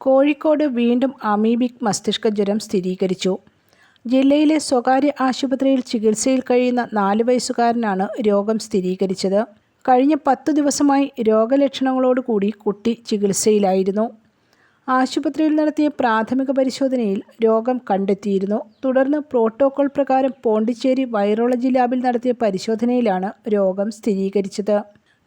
കോഴിക്കോട് വീണ്ടും അമീബിക് മസ്തിഷ്ക ജ്വരം സ്ഥിരീകരിച്ചു. ജില്ലയിലെ സ്വകാര്യ ആശുപത്രിയിൽ ചികിത്സയിൽ കഴിയുന്ന നാല് വയസ്സുകാരനാണ് രോഗം സ്ഥിരീകരിച്ചത്. കഴിഞ്ഞ പത്തു ദിവസമായി രോഗലക്ഷണങ്ങളോടുകൂടി കുട്ടി ചികിത്സയിലായിരുന്നു. ആശുപത്രിയിൽ നടത്തിയ പ്രാഥമിക പരിശോധനയിൽ രോഗം കണ്ടെത്തിയിരുന്നു. തുടർന്ന് പ്രോട്ടോകോൾ പ്രകാരം പോണ്ടിച്ചേരി വൈറോളജി ലാബിൽ നടത്തിയ പരിശോധനയിലാണ് രോഗം സ്ഥിരീകരിച്ചത്.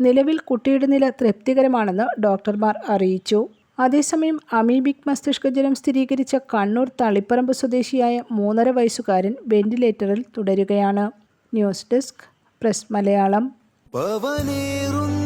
നിലവിൽ കുട്ടിയുടെ നില തൃപ്തികരമാണെന്ന് ഡോക്ടർമാർ അറിയിച്ചു. അതേസമയം അമീബിക് മസ്തിഷ്കജ്വരം സ്ഥിരീകരിച്ച കണ്ണൂർ തളിപ്പറമ്പ് സ്വദേശിയായ മൂന്നര വയസ്സുകാരൻ വെന്റിലേറ്ററിൽ തുടരുകയാണ്. News desk press Malayalam. പവനേറുന്ന